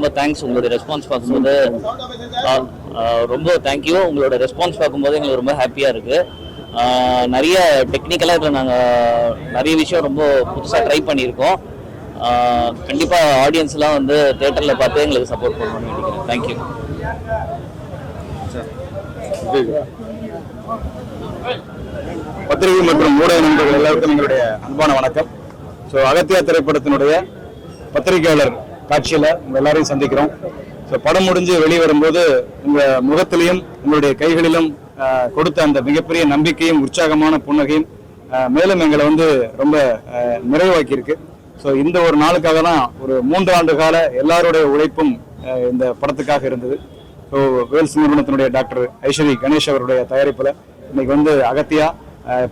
ரொம்ப தேங்க்ஸ் உங்களுடைய ரெஸ்பான்ஸ் பார்க்கும்போது ரொம்ப தேங்க்யூ உங்களோட ரெஸ்பான்ஸ் பார்க்கும்போது எங்களுக்கு ரொம்ப ஹாப்பியாக இருக்குது நிறைய டெக்னிக்கலாக இதில் நாங்கள் நிறைய விஷயம் ரொம்ப புதுசாக ட்ரை பண்ணியிருக்கோம். கண்டிப்பாக ஆடியன்ஸ்லாம் வந்து தேட்டரில் பார்த்து எங்களுக்கு சப்போர்ட் பண்ணணும்னு நினைக்கிறேன். தேங்க்யூ பத்திரிகை மற்றும் ஊடக நண்பர்கள் எல்லாருக்கும் எங்களுடைய அன்பான வணக்கம். ஸோ அகத்தியா திரைப்படத்தினுடைய பத்திரிகையாளர் காட்சியில் உங்க எல்லாரையும் சந்திக்கிறோம். ஸோ படம் முடிஞ்சு வெளியே வரும்போது உங்கள் முகத்திலையும் உங்களுடைய கைகளிலும் கொடுத்த அந்த மிகப்பெரிய நம்பிக்கையும் உற்சாகமான புன்னகையும் மேலும் எங்களை வந்து ரொம்ப நிறைவாக்கியிருக்கு. ஸோ இந்த ஒரு நாளுக்காக தான் ஒரு மூன்று ஆண்டு கால எல்லாருடைய உழைப்பும் இந்த படத்துக்காக இருந்தது. ஸோ வேல்ஸ் நிறுவனத்தினுடைய டாக்டர் ஐஸ்வரி கணேஷ் அவருடைய தயாரிப்பில் இன்னைக்கு வந்து அகத்தியா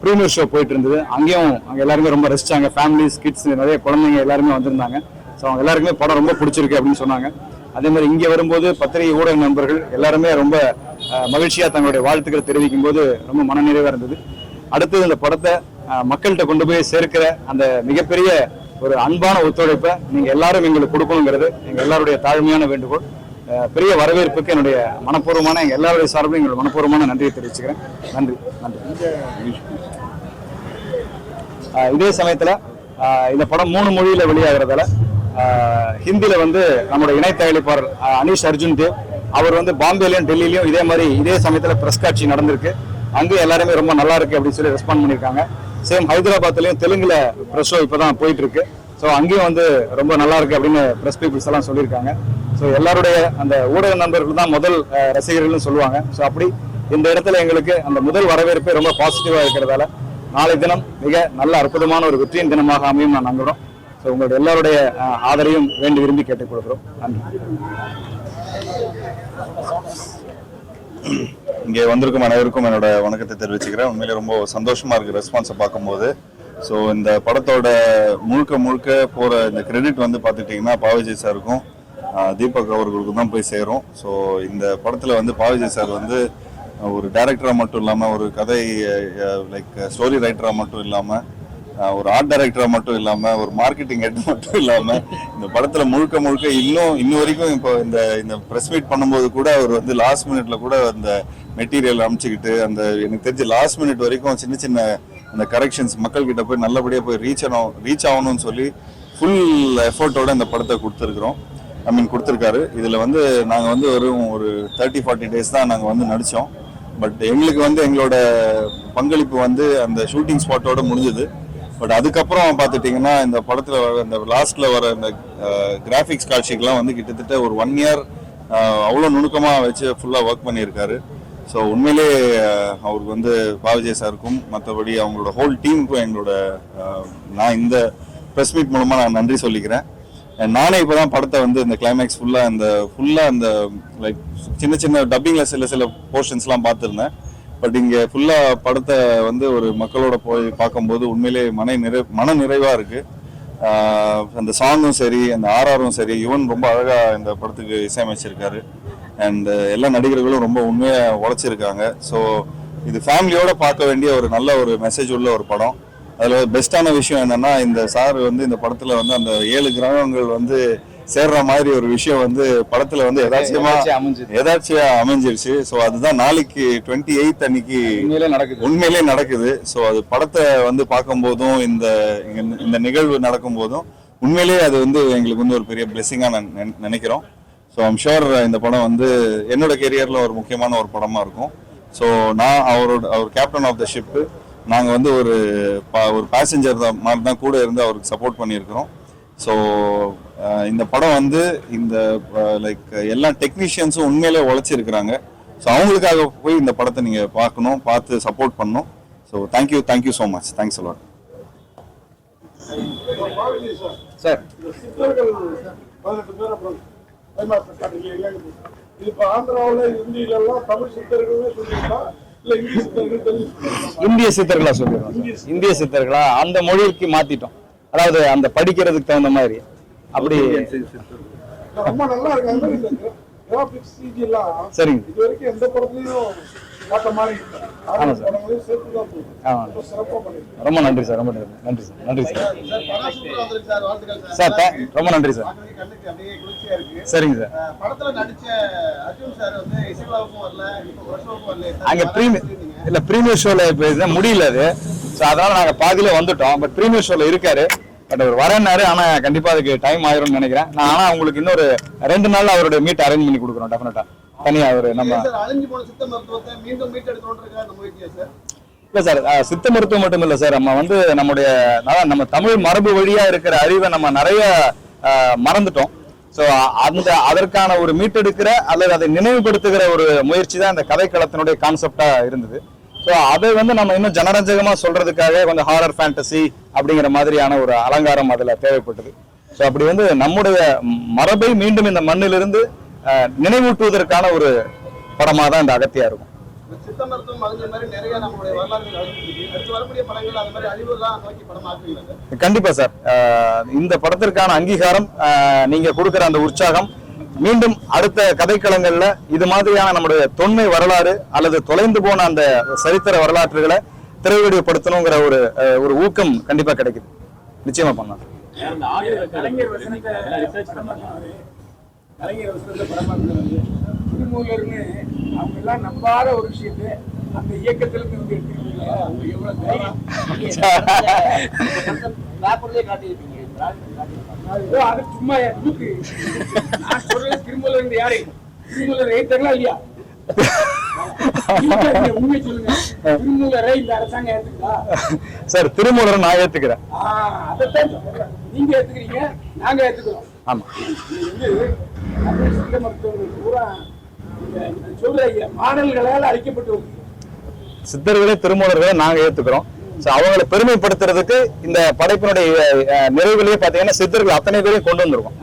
ப்ரீமியர் ஷோ போயிட்டு இருந்தது. அங்கேயும் அங்கே எல்லாருமே ரொம்ப ரசிச்சாங்க. ஃபேமிலிஸ் கிட்ஸ் நிறைய குழந்தைங்க எல்லாருமே வந்திருந்தாங்க. ஸோ அவங்க எல்லாருக்குமே படம் ரொம்ப பிடிச்சிருக்கு அப்படின்னு சொன்னாங்க. அதே மாதிரி இங்கே வரும்போது பத்திரிகை ஊடக நண்பர்கள் எல்லாருமே ரொம்ப மகிழ்ச்சியாக தங்களுடைய வாழ்த்துக்களை தெரிவிக்கும் போது ரொம்ப மனநிறைவாக இருந்தது. அடுத்தது இந்த படத்தை மக்கள்கிட்ட கொண்டு போய் சேர்க்கிற அந்த மிகப்பெரிய ஒரு அன்பான ஒத்துழைப்பை நீங்கள் எல்லாரும் எங்களுக்கு கொடுக்கணுங்கிறது எங்கள் எல்லாருடைய தாழ்மையான வேண்டுகோள். பெரிய வரவேற்புக்கு என்னுடைய மனப்பூர்வமான எங்கள் எல்லாருடைய சார்பில் எங்களுடைய மனப்பூர்வமான நன்றியை தெரிவிச்சுக்கிறேன். நன்றி நன்றி. இதே சமயத்தில் இந்த படம் மூணு மொழியில் வெளியாகிறதால ஹிந்தியில் வந்து நம்மளோட இணை தயாரிப்பாளர் அனீஷ் அர்ஜுன் தேவ் அவர் வந்து பாம்பேலையும் டெல்லியிலயும் இதே மாதிரி இதே சமயத்தில் ப்ரெஸ் காட்சி நடந்திருக்கு. அங்கேயும் எல்லாருமே ரொம்ப நல்லா இருக்கு அப்படின்னு சொல்லி ரெஸ்பாண்ட் பண்ணியிருக்காங்க. சேம் ஹைதராபாத்லயும் தெலுங்குல ப்ரெஸ் ஷோ இப்பதான் போயிட்டு இருக்கு ஸோ அங்கேயும் வந்து ரொம்ப நல்லா இருக்கு அப்படின்னு ப்ரெஸ் பீப்புள்ஸ் எல்லாம் சொல்லியிருக்காங்க. ஸோ எல்லாருடைய அந்த ஊடக நண்பர்கள் தான் முதல் ரசிகர்கள்னு சொல்லுவாங்க. ஸோ அப்படி இந்த இடத்துல எங்களுக்கு அந்த முதல் வரவேற்பே ரொம்ப பாசிட்டிவாக இருக்கிறதால நாளை தினம் மிக நல்ல அற்புதமான ஒரு வெற்றியின் தினமாக அமையும் நான் நம்புகிறோம் ஸோ உங்களுடைய எல்லாருடைய ஆதரையும் வேண்டி விரும்பி கேட்டுக்கொள்கிறோம். நன்றி. இங்கே வந்திருக்கும் அனைவருக்கும் என்னோட வணக்கத்தை தெரிவிச்சுக்கிறேன். உண்மையிலே ரொம்ப சந்தோஷமா இருக்கு ரெஸ்பான்ஸை பார்க்கும்போது. ஸோ இந்த படத்தோட முழுக்க முழுக்க போற இந்த கிரெடிட் வந்து பார்த்துக்கிட்டிங்கன்னா பாவிஜய் சாருக்கும் தீபக் அவர்களுக்கும் தான் போய் சேரும். ஸோ இந்த படத்தில் வந்து பாவிஜய் சார் வந்து ஒரு டைரக்டராக மட்டும் இல்லாமல் ஒரு கதை லைக் ஸ்டோரி ரைட்டராக மட்டும் இல்லாமல் ஒரு ஆர்ட் டைரக்டரா மட்டும் இல்லாம ஒரு மார்க்கெட்டிங் ஹெட் மட்டும் இல்லாம இந்த படத்துல முழுக்க முழுக்க இன்னும் இன்ன வரைக்கும் இப்போ இந்த இந்த பிரஸ் மீட் பண்ணும்போது கூட அவர் வந்து லாஸ்ட் மினிட்ல கூட அந்த மெட்டீரியல் அமைச்சுக்கிட்டு அந்த எனக்கு தெரிஞ்ச லாஸ்ட் மினிட் வரைக்கும் சின்ன சின்ன அந்த கரெக்ஷன்ஸ் மக்கள் கிட்ட போய் நல்லபடியா போய் ரீச் ஆகணும் ரீச் ஆகணும்னு சொல்லி ஃபுல் எஃபோர்ட்டோட இந்த படத்தை கொடுத்துருக்குறோம். ஐ மீன் கொடுத்துருக்காரு. இதில் வந்து நாங்கள் வந்து வெறும் ஒரு தேர்ட்டி ஃபார்ட்டி டேஸ் தான் நாங்கள் வந்து நடித்தோம் பட் எங்களுக்கு வந்து எங்களோட பங்களிப்பு வந்து அந்த ஷூட்டிங் ஸ்பாட்டோட முடிஞ்சது. பட் அதுக்கப்புறம் பார்த்துட்டிங்கன்னா இந்த படத்தில் வர இந்த லாஸ்ட்டில் வர இந்த கிராஃபிக்ஸ் காட்சிக்கெல்லாம் வந்து கிட்டத்தட்ட ஒரு ஒன் இயர் அவ்வளோ நுணுக்கமாக வச்சு ஃபுல்லாக ஒர்க் பண்ணியிருக்காரு. ஸோ உண்மையிலே அவருக்கு வந்து பாவிஜய் சாருக்கும் மற்றபடி அவங்களோட ஹோல் டீமுக்கும் எங்களோட நான் இந்த ப்ரெஸ் மீட் மூலமாக நான் நன்றி சொல்லிக்கிறேன். நானே இப்போ தான் படத்தை வந்து இந்த கிளைமேக்ஸ் ஃபுல்லாக இந்த ஃபுல்லாக அந்த லைக் சின்ன சின்ன டப்பிங்கில் சில சில போர்ஷன்ஸ்லாம் பார்த்துருந்தேன். பட் இங்கே ஃபுல்லாக படத்தை வந்து ஒரு மக்களோட போய் பார்க்கும்போது உண்மையிலே மன நிறை மன நிறைவாக இருக்குது அந்த சாங்கும் சரி அந்த ஆர்ஆரும் சரி யுவன் ரொம்ப அழகாக இந்த படத்துக்கு இசையமைச்சிருக்காரு. அண்ட் எல்லா நடிகர்களும் ரொம்ப உண்மையாக உழைச்சிருக்காங்க. ஸோ இது ஃபேமிலியோட பார்க்க வேண்டிய ஒரு நல்ல ஒரு மெசேஜ் உள்ள ஒரு படம். அதில் பெஸ்ட்டான விஷயம் என்னன்னா இந்த சார் வந்து இந்த படத்தில் வந்து அந்த ஏழு கிரகங்கள் வந்து சேர்ற மாதிரி ஒரு விஷயம் வந்து படத்தில் வந்து எதாச்சியமா எதாச்சியா அமைஞ்சிருச்சு. ஸோ அதுதான் நாளைக்கு டுவெண்ட்டி எயித் அன்னைக்கு நடக்குது. உண்மையிலே நடக்குது. ஸோ அது படத்தை வந்து பார்க்கும்போதும் இந்த இங்க- இந்த நிகழ்வு நடக்கும்போதும் உண்மையிலேயே அது வந்து எங்களுக்கு வந்து ஒரு பெரிய பிளெஸிங்காக நான் நினை- நினைக்கிறோம். ஸோ ஐம் ஷுர் இந்த படம் வந்து என்னோட கெரியரில் ஒரு முக்கியமான ஒரு படமாக இருக்கும். ஸோ நான் அவரோட அவர் கேப்டன் ஆஃப் த ஷிப்பு நாங்கள் வந்து ஒரு பா- ஒரு பேசஞ்சர் தான் மாதிரி தான் கூட இருந்து அவருக்கு சப்போர்ட் பண்ணியிருக்கிறோம். ஸோ இந்த படம் வந்து இந்த லைக் எல்லா டெக்னீஷியன்ஸும் உண்மையிலே உழைச்சிருக்கிறாங்க. ஸோ அவங்களுக்காக போய் இந்த படத்தை நீங்கள் பார்க்கணும் பார்த்து சப்போர்ட் பண்ணணும். So thank you thank you so much thanks a lot sir இந்திய சித்தர்கள் தெரிஞ்சு இந்திய சித்தர்களா சொல்லிடுறோம். இந்திய சித்தர்களா? அந்த மொழிக்கு மாத்திட்டோம். அதாவது அந்த படிக்கிறதுக்கு தகுந்த மாதிரி. அப்படி ரொம்ப நல்லா இருக்கு? சரிங்க. இது வரைக்கும் எந்த படத்துலயும் மாதிரி ஆமா சார். சேர்த்து தான் போகுது. ஆமா. ரொம்ப சிறப்பாக பண்ணிருக்கீங்க. ரொம்ப நன்றி சார் ரொம்ப நன்றி. நன்றி சார் நன்றி சார். சார் ரொம்ப நன்றி சார். சரிங்க சார். படத்துல நடிச்ச அர்ஜுன் சார் வந்து இசைவாவுக்கும் வரல இப்போ வருஷமுக்கும் வரல. அங்க ப்ரீமியர் இல்ல ப்ரீமியர் ஷோல இப்ப இதுதான் முடியல அது. ஸோ அதனால நாங்க பாதியில வந்துட்டோம். பட் ப்ரீமியர் ஷோல இருக்காரு. பட் அவர் வரேன்னாரு ஆனா கண்டிப்பா அதுக்கு டைம் ஆயிரும்னு நினைக்கிறேன். நான் ஆனா உங்களுக்கு இன்னொரு ரெண்டு நாள்ல அவருடைய மீட் அரேஞ்ச் பண்ணி கொடுக்குறோம் டெஃபினட்டா தனியா அவரு நம்ம இல்ல சார் சித்த மருத்துவம் மட்டும் இல்ல சார் நம்ம வந்து நம்முடைய நம்ம தமிழ் மரபு வழியா இருக்கிற அறிவை நம்ம நிறைய மறந்துட்டோம். ஸோ அந்த அதற்கான ஒரு மீட்டெடுக்கிற அல்லது அதை நினைவுபடுத்துகிற ஒரு முயற்சி தான் இந்த கதைக்களத்தினுடைய கான்செப்டா இருந்தது. ஸோ அதை வந்து நம்ம இன்னும் ஜனரஞ்சகமா சொல்றதுக்காக கொஞ்சம் ஹாரர் ஃபேண்டசி அப்படிங்கிற மாதிரியான ஒரு அலங்காரம் அதுல தேவைப்பட்டது. ஸோ அப்படி வந்து நம்முடைய மரபை மீண்டும் இந்த மண்ணிலிருந்து நினைவூட்டுவதற்கான ஒரு படமா தான் இந்த அகத்தியா இருக்கும். சித்த மருத்துவம் அழிஞ்ச மாதிரி நிறைய நம்மளுடைய வரலாறுகள் அழிஞ்சிருக்கு. அடுத்து வரக்கூடிய படங்கள் அந்த மாதிரி அழிவுலாம் நோக்கி படம் ஆக்குவீங்களா சார்? கண்டிப்பா சார். இந்த படத்திற்கான அங்கீகாரம் நீங்க கொடுக்கிற அந்த உற்சாகம் மீண்டும் அடுத்த கதைக்களங்கள்ல இது மாதிரியான நம்முடைய தொன்மை வரலாறு அல்லது தொலைந்து போன அந்த சரித்திர வரலாற்றுகளை திரைவடிப்படுத்தணுங்கிற ஒரு ஒரு ஊக்கம் கண்டிப்பா கிடைக்குது. நிச்சயமா பண்ணலாம். கலைஞர் அது சும்மா தூக்கு? நான் சொல்றது திருமூலர் இருந்து யாரு? திருமூலர் ஏத்தாங்களா இல்லையா? சார் திருமூலரை நான் ஏத்துக்கிறேன். நீங்க ஏத்துக்கிறீங்க நாங்க ஏத்துக்கிறோம். ஆமா. சித்த மருத்துவர்கள் பூரா சொல்ற மாடல்களால் அழிக்கப்பட்டு. சித்தர்களே திருமூலர்களே நாங்க ஏத்துக்கிறோம். ஸோ அவங்கள பெருமைப்படுத்துறதுக்கு இந்த படைப்பினுடைய அஹ், பார்த்தீங்கன்னா சித்தர்கள் அத்தனை பேரையும் கொண்டு வந்திருக்கோம்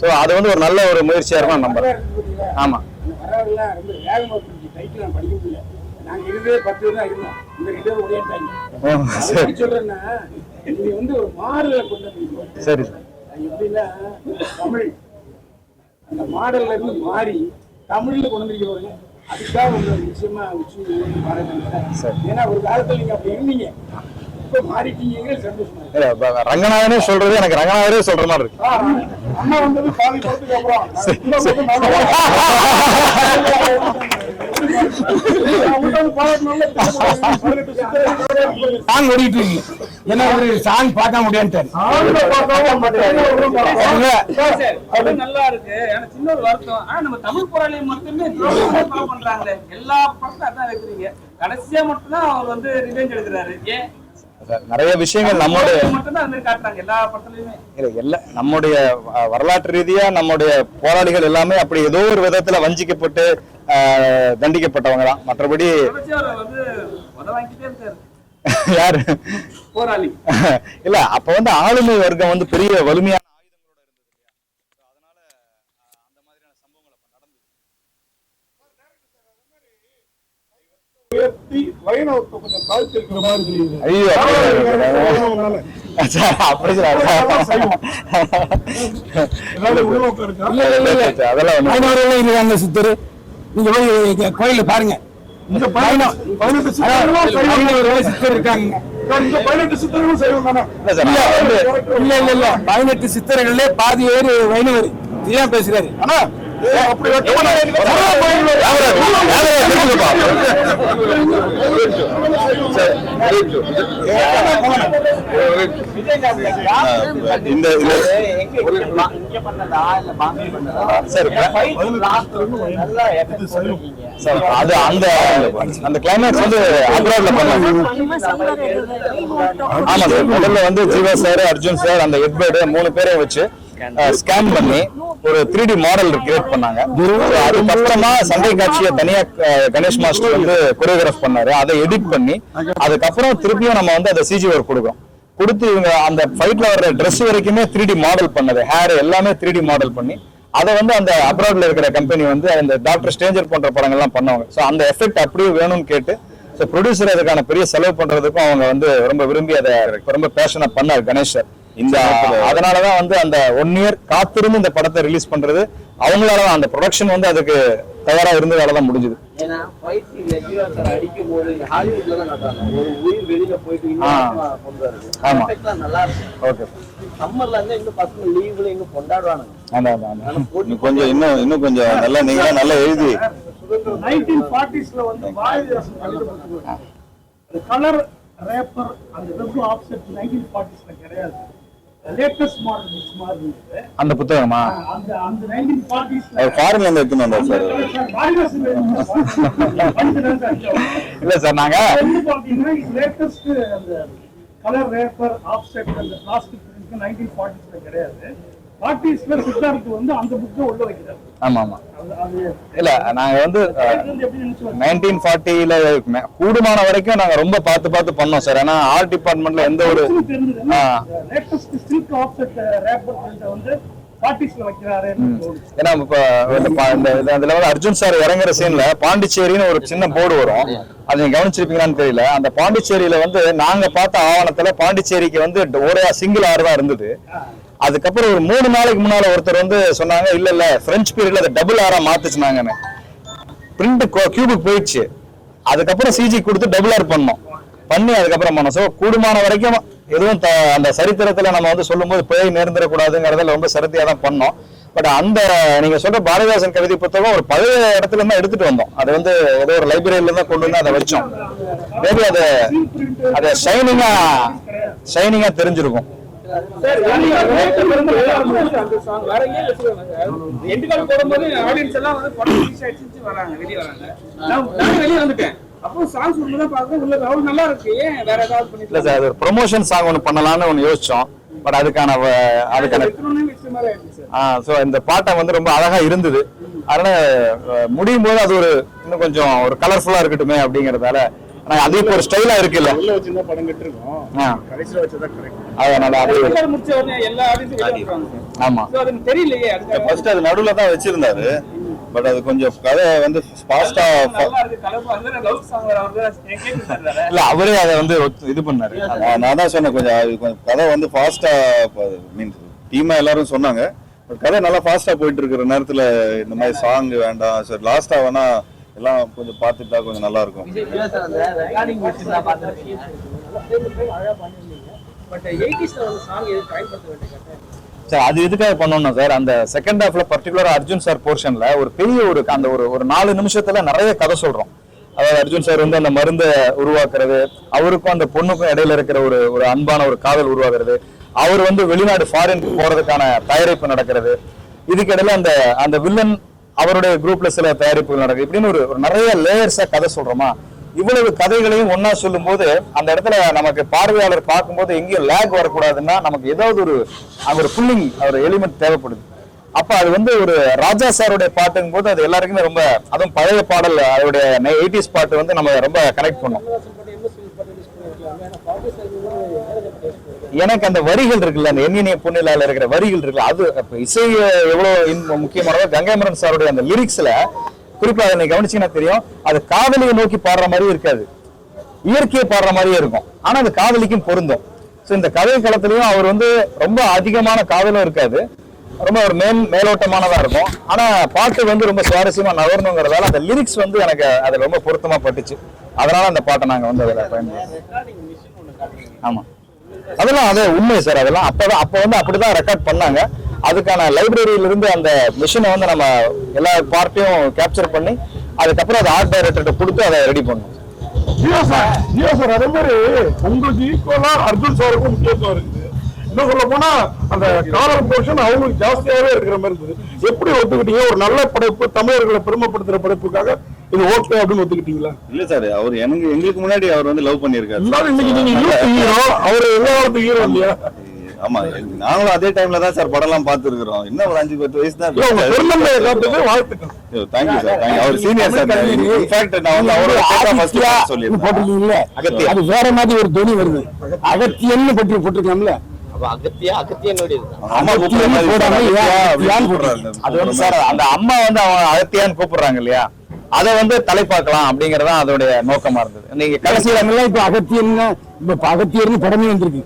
ஸோ அது வந்து ஒரு நல்ல ஒரு முயற்சியாக இருக்கும் வரலாறு நம்புறேன். இருக்கு பாத்தீங்களா? இருந்தே பத்து பேர் தான் இருந்தோம் இந்த ரெண்டு பேரும் உடையாட்டாங்க சரி. சொல்றேன்னா நீங்க வந்து ஒரு மாடலை கொண்டு சரி சார். எப்படின்னா தமிழ். அந்த மாடல்ல இருந்து மாறி தமிழ்ல கொண்டு வந்திருக்க அதுக்காக உங்களை நிச்சயமா உச்சி சரி. ஏன்னா ஒரு காலத்துல நீங்க அப்படி இருந்தீங்க. இப்ப மாறிட்டீங்க சந்தோஷமா ரங்கநாதனே சொல்றது எனக்கு ரங்கநாதரே சொல்ற மாதிரி இருக்கு. அண்ணா வந்தது பாதி அப்புறம். ஓடிட்டு இருக்கு. ஏன்னா ஒரு சாங் பார்க்க முடியான்ட்டாரு. ஆண்களை பார்க்கவும் மாட்டேன். அது நல்லா இருக்கு. ஆனா சின்ன ஒரு வருத்தம். ஆனா நம்ம தமிழ் போராளியை மட்டுமே follow பண்றாங்களே. எல்லா படத்தையும் அதான் வைக்கிறீங்க. கடைசியா மட்டும்தான் அவர் வந்து ரிவெஞ்ச் எடுக்கிறாரு. ஏன்? நிறைய விஷயங்கள் நம்முடைய இல்ல, நம்முடைய வரலாற்று ரீதியா நம்முடைய போராளிகள் எல்லாமே அப்படி ஏதோ ஒரு விதத்துல வஞ்சிக்கப்பட்டு தண்டிக்கப்பட்டவங்க தான். மற்றபடி யாரு? போராளி. இல்ல அப்ப வந்து ஆளுமை வர்க்கம் வந்து பெரிய வலிமையான அதெல்லாம் சித்தர் நீங்க போய் கோயில பாருங்க. இருக்காங்க. பதினெட்டு சித்தர்கள்ல பாதி பேர் வைணவர். ஏன் பேசுறாரு. ஏய், அப்படி இந்த இந்த சார் அது அந்த அந்த கிளைமேக்ஸ் வந்து அப்ராட்ல பண்ணாங்க ஆமா சார். முதல்ல வந்து ஜீவா சார் அர்ஜுன் சார் அந்த எட்வர்டு மூணு பேரையும் வச்சு ஸ்கேன் பண்ணி ஒரு த்ரீ டி மாடல் கிரியேட் பண்ணாங்க. அது அதுக்கப்புறமா சண்டை காட்சியை தனியா கணேஷ் மாஸ்டர் வந்து கொரியோகிராஃப் பண்ணாரு. அதை எடிட் பண்ணி அதுக்கப்புறம் திருப்பியும் நம்ம வந்து அதை சிஜி ஒர்க் கொடுக்குறோம். கொடுத்து இவங்க அந்த ஃபைட்ல வர்ற ட்ரெஸ் வரைக்குமே த்ரீ டி மாடல் பண்ணது. ஹேர் எல்லாமே த்ரீ டி மாடல் பண்ணி அதை வந்து அந்த அப்ராட்ல இருக்கிற கம்பெனி வந்து அந்த டாக்டர் ஸ்டேஞ்சர் போன்ற படங்கள்லாம் பண்ணுவாங்க. ஸோ அந்த எஃபெக்ட் அப்படியே வேணும்னு கேட்டு ஸோ ப்ரொடியூசர் அதுக்கான பெரிய செலவு பண்றதுக்கும் அவங்க வந்து ரொம்ப விரும்பி அதை ரொம்ப பேஷனா பண்ணார் கணேஷ் சார். இந்த அதனாலதான் வந்து அந்த ஒன் இயர் காத்திருந்து இந்த படத்தை ரிலீஸ் பண்றது. அவங்களால தான் அந்த ப்ரொடக்ஷன் வந்து அதுக்கு தயாரா இருந்ததால தான் முடிஞ்சது கொஞ்சம் இன்னும் இன்னும் கொஞ்சம் நல்லா நீங்க நல்லா எழுதி. நைன்டீன் ஃபார்ட்டிஸ்ல வந்து பாரதிதாசன் கவிதை கலர் ரேப்பர் அந்த வெப் ஆப்செட் நைன்டீன் ஃபார்ட்டிஸ்ல கிடையாது. அந்த புத்தகமா? ஃபாரின்ல இருந்து எடுத்துன்னு வந்தார் சார் இல்ல சார் நாங்க கலர் ரேப்பர் ஆப்செட் அந்த பிளாஸ்டிக் பிரிண்ட் கிடையாது ஃபார்ட்டிஸ்ல சித்தார்த் வந்து அந்த புக்கை உள்ள வைக்கிறாரு. ஆமா ஆமா. அது அது இல்ல நாங்க வந்து நைன்டீன் ஃபார்ட்டில கூடுமான வரைக்கும் நாங்க ரொம்ப பார்த்து பார்த்து பண்ணோம் சார். ஏன்னா ஆர்ட் டிபார்ட்மெண்ட்ல எந்த ஒரு ஏன்னா இப்ப இந்த அர்ஜுன் சார் இறங்குற சீன்ல பாண்டிச்சேரின்னு ஒரு சின்ன போர்டு வரும். அது நீங்க கவனிச்சிருப்பீங்களான்னு தெரியல. அந்த பாண்டிச்சேரியில வந்து நாங்க பார்த்த ஆவணத்துல பாண்டிச்சேரிக்கு வந்து ஒரே சிங்கிள் ஆறு தான் இருந்தது அதுக்கப்புறம் ஒரு மூணு நாளைக்கு முன்னால ஒருத்தர் வந்து சொன்னாங்க இல்ல இல்ல பிரெஞ்சு பீரியட்ல அதை டபுள் ஆரா மாத்துச்சுனாங்கன்னு. பிரிண்ட் கியூபுக்கு போயிடுச்சு. அதுக்கப்புறம் சிஜி கொடுத்து டபுள் ஆர் பண்ணோம். பண்ணி அதுக்கப்புறம் பண்ணோம். ஸோ கூடுமான வரைக்கும் எதுவும் த- அந்த சரித்திரத்துல நம்ம வந்து சொல்லும்போது பிழை நேர்ந்துடக்கூடாதுங்கிறதுல ரொம்ப சிரத்தையா தான் பண்ணோம். பட் அந்த நீங்க சொல்ற பாரதிதாசன் கவிதை புத்தகம் ஒரு பழைய இடத்துல இருந்து எடுத்துட்டு வந்தோம். அது வந்து ஏதோ ஒரு லைப்ரரியில தான் கொண்டு வந்து அதை வச்சோம். மேபி அது அதை ஷைனிங்கா ஷைனிங்கா தெரிஞ்சிருக்கும். சார் அந்த சாங் வேற எங்கேயும் வச்சிருக்காங்க சார். எண்டு கால் போடும்போது ஆடியன்ஸ் எல்லாம் வந்து படம் ரிலீஸ் ஆயிடுச்சு வராங்க வெளியே வராங்க. நான் நான் வெளியே வந்துட்டேன். அப்போ சாங்ஸ் ஒன்று தான் பார்க்க உள்ள அவ்வளவு நல்லா இருக்கு. ஏன் வேற ஏதாவது இல்ல பண்ணிக்கலாம் சார் அது ஒரு ப்ரொமோஷன் சாங் ஒன்று பண்ணலாம்னு ஒன்று யோசிச்சோம். பட் அதுக்கான அதுக்கான ஆ ஸோ இந்த பாட்டை வந்து ரொம்ப அழகா இருந்தது. அதனால முடியும் போது அது ஒரு இன்னும் கொஞ்சம் ஒரு கலர்ஃபுல்லா இருக்கட்டுமே அப்படிங்கறதால ஆனா அது ஒரு ஸ்டைலா இருக்குல்ல உள்ள வச்சிருந்தா படம் கெட்டு இருக்கும் ஆ, கடைசியில வச்சதா கரெக்ட் அதனால அது முடிச்ச உடனே எல்லா சார். ஆமா. தெரியலையே ஃபர்ஸ்ட் அது நடுவுல தான் வச்சிருந்தாரு. பட் அது கொஞ்சம் கதை வந்து ஃபாஸ்டா இல்ல அவரே அதை வந்து இது பண்ணாரு. நான் தான் சொன்னேன் கொஞ்சம் கொஞ்சம் கதை வந்து ஃபாஸ்டா மீன்ஸ் டீமா எல்லாரும் சொன்னாங்க. பட் கதை நல்லா ஃபாஸ்டா போயிட்டு இருக்கிற நேரத்துல இந்த மாதிரி சாங் வேண்டாம். சரி லாஸ்டா வேணா எல்லாம் கொஞ்சம் பார்த்துட்டா கொஞ்சம் நல்லா இருக்கும். சார். அது எதுக்காக பண்ணோம்னா சார் அந்த செகண்ட் ஹாஃப்ல பர்டிகுலரா அர்ஜுன் சார் போர்ஷன்ல ஒரு பெரிய ஒரு அந்த ஒரு ஒரு நாலு நிமிஷத்துல நிறைய கதை சொல்றோம். அதாவது அர்ஜுன் சார் வந்து அந்த மருந்தை உருவாக்குறது அவருக்கும் அந்த பொண்ணுக்கும் இடையில இருக்கிற ஒரு ஒரு அன்பான ஒரு காதல் உருவாக்குறது அவர் வந்து வெளிநாடு ஃபாரின் போறதுக்கான தயாரிப்பு நடக்கிறது இதுக்கு இடையில அந்த அந்த வில்லன் அவருடைய குரூப்ல சில தயாரிப்புகள் நடக்குது. இப்படின்னு ஒரு ஒரு நிறைய லேயர்ஸா கதை சொல்றோமா? இவ்வளவு கதைகளையும் ஒன்னா சொல்லும் போது அந்த இடத்துல நமக்கு பார்வையாளர் பார்க்கும்போது எங்கேயும் லேக் வரக்கூடாதுன்னா நமக்கு ஏதாவது ஒரு அங்க ஒரு புல்லிங் ஒரு எலிமெண்ட் தேவைப்படுது. அப்ப அது வந்து ஒரு ராஜா சாருடைய பாட்டுங்கும் போது அது எல்லாருக்குமே ரொம்ப அதுவும் பழைய பாடல் அதோடைய எயிட்டிஸ் பாட்டு வந்து நம்ம ரொம்ப கனெக்ட் பண்ணோம். எனக்கு அந்த வரிகள் இருக்குல்ல அந்த எண்ணினிய பொன்னிலால இருக்கிற வரிகள் இருக்குல்ல அது அப்ப இசை எவ்வளவு இன்ப- முக்கியமானதோ கங்கைமரன் சாருடைய அந்த லிரிக்ஸ்ல குறிப்பாக அதை நீங்க கவனிச்சீங்கன்னா தெரியும். அது காதலியை நோக்கி பாடுற மாதிரி இருக்காது. இயற்கையை பாடுற மாதிரியே இருக்கும். ஆனா அது காதலிக்கும் பொருந்தும். ஸோ இந்த கதை களத்திலையும் அவர் வந்து ரொம்ப அதிகமான காதலும் இருக்காது. ரொம்ப ஒரு மேல் மேலோட்டமானதா இருக்கும். ஆனா பாட்டு வந்து ரொம்ப சுவாரஸ்யமா நகரணுங்கிறதால அந்த லிரிக்ஸ் வந்து எனக்கு அது ரொம்ப பொருத்தமா பட்டுச்சு. அதனால அந்த பாட்டை நாங்க வந்து அதில் பயன்படுத்தோம் ஆமா. அதெல்லாம் அது உண்மை சார் அதெல்லாம். அப்பதான் அப்போ வந்து அப்படிதான் ரெக்கார்ட் பண்ணாங்க. அதுக்கான லைப்ரரியில இருந்து அந்த மிஷினை வந்து நம்ம எல்லா பார்ட்டையும் கேப்சர் பண்ணி அதுக்கப்புறம் அதை ஆர்ட் டைரக்டர்கிட்ட கொடுத்து அதை ரெடி பண்ணோம் ஜியோ சார் ஜியோ சார் அதே மாதிரி உங்களுக்கு ஈக்குவலா அர்ஜுன் சாருக்கும் முக்கியத்துவம் இருக்குது. இன்னும் சொல்ல போனா அந்த காதல் போர்ஷன் அவங்களுக்கு ஜாஸ்தியாவே இருக்கிற மாதிரி இருந்தது எப்படி ஒத்துக்கிட்டீங்க? ஒரு நல்ல படைப்பு தமிழர்களை பெருமைப்படுத்துற படைப்புக்காக இது ஓகே அப்படின்னு ஒத்துக்கிட்டீங்களா? இல்ல சார் அவர் எனக்கு எங்களுக்கு முன்னாடி அவர் வந்து லவ் பண்ணியிருக்காரு. இருந்தாலும் இன்னைக்கு நீங்க ஹீரோ அவர் எல்லா காலத்து ஹீரோ இல்லையா? ஆமா நாங்களும் அதே டைம்ல தான் சார் படம்லாம் பார்த்துருக்கிறோம். இன்னும் ஒரு அஞ்சு பத்து வயசு தான் இல்ல, உங்க பெருந்தன்மையை காட்டுறது வாழ்த்துக்கள். Thank you sir thank you our senior sir in fact நான் வந்து அவரோட ஃபர்ஸ்ட் போட்டிருக்கீங்கல்ல? அகத்தியா. அது வேற மாதிரி ஒரு துணி வருது. அகத்தியன்னு பற்றி போட்டிருக்கலாம்ல? போடாம. அது வந்து சார் அந்த அம்மா வந்து அவன் அகத்தியான்னு கூப்பிடுறாங்க இல்லையா? அதை வந்து தலைப்பாக்கலாம் அப்படிங்கறதா அதோடைய நோக்கமா இருந்தது. நீங்க கடைசி கடைசியில இப்ப அகத்தியன்னு இப்ப அகத்தியர்னு படமே வந்திருக்கு.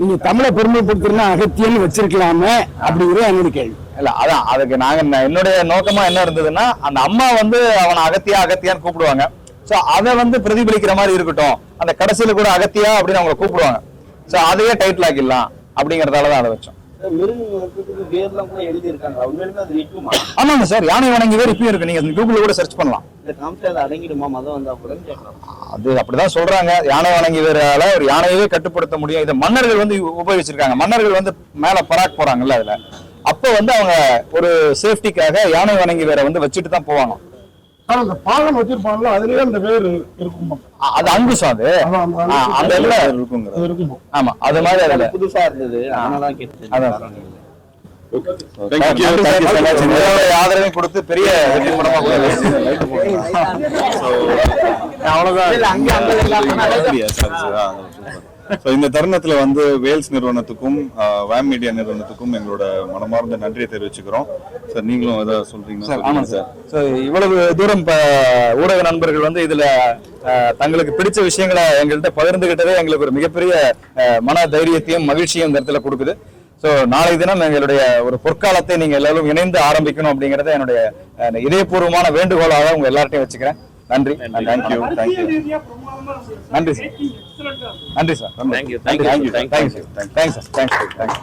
நீங்க தமிழை பெருமைப்படுத்துறதுனா அகத்தியன்னு வச்சிருக்கலாமே அப்படிங்கிறது என்னோட கேள்வி. இல்ல அதான் அதுக்கு நாங்க என்னுடைய நோக்கமா என்ன இருந்ததுன்னா அந்த அம்மா வந்து அவனை அகத்தியா அகத்தியான்னு கூப்பிடுவாங்க. சோ அதை வந்து பிரதிபலிக்கிற மாதிரி இருக்கட்டும். அந்த கடைசியில கூட அகத்தியா அப்படின்னு அவங்கள கூப்பிடுவாங்க. சோ அதையே டைட்டில் ஆக்கிடலாம் அப்படிங்கறதால தான் அதை வச்சோம். ஆமாங்க சார் யானை வணங்கி வேறு இப்பயும் இருக்கு. நீங்க கூகுள்ல கூட சர்ச் பண்ணலாம். அது அப்படிதான் சொல்றாங்க. யானை வணங்கி வேறால ஒரு யானையவே கட்டுப்படுத்த முடியும். இதை மன்னர்கள் வந்து உபயோகிச்சிருக்காங்க. மன்னர்கள் வந்து மேல பராக் போறாங்கல்ல அதுல. அப்ப வந்து அவங்க ஒரு சேஃப்டிக்காக யானை வணங்கி வேற வந்து வச்சுட்டு தான் போவாங்க. ஆனா அந்த பாகம் வச்சிருப்பாங்கல்ல அதுலயே அந்த வேர் இருக்குமா அ- அது அங்குசம் அது. அதான் அந்த இருக்குங்கிற. அது இருக்குமா ஆமா அது மாதிரி அதுல. புதுசா இருந்தது. அதனால கேட்டு அதான். Thank you, thank you. So much. இந்த உங்களுடைய ஆதரவையும் கொடுத்து பெரிய வெற்றி படமா அவ்வளவுதான் சரி, சரி. So, இந்த தருணத்துல வந்து வேல்ஸ் நிறுவனத்துக்கும் வேம் மீடியா நிறுவனத்துக்கும் எங்களோட மனமார்ந்த நன்றியை தெரிவிச்சுக்கிறோம். சார் நீங்களும் ஏதாவது சொல்றீங்களா? ஆமாம் சார். ஸோ இவ்வளவு தூரம் இப்போ ஊடக நண்பர்கள் வந்து இதுல தங்களுக்கு பிடிச்ச விஷயங்களை எங்கள்கிட்ட பகிர்ந்துகிட்டதே எங்களுக்கு ஒரு மிகப்பெரிய மன தைரியத்தையும் மகிழ்ச்சியும் இந்த இடத்துல கொடுக்குது. ஸோ நாளை தினம் எங்களுடைய ஒரு பொற்காலத்தை நீங்க எல்லாரும் இணைந்து ஆரம்பிக்கணும் அப்படிங்கறத என்னுடைய இதயபூர்வமான வேண்டுகோளாக உங்க எல்லார்ட்டையும் வச்சுக்கிறேன். நன்றி. தேங்க்யூ தேங்க்யூ நன்றி சார். நன்றி sir. Thank you, thank you, thank you thank you. Thank you thanks sir. Thanks thanks thanks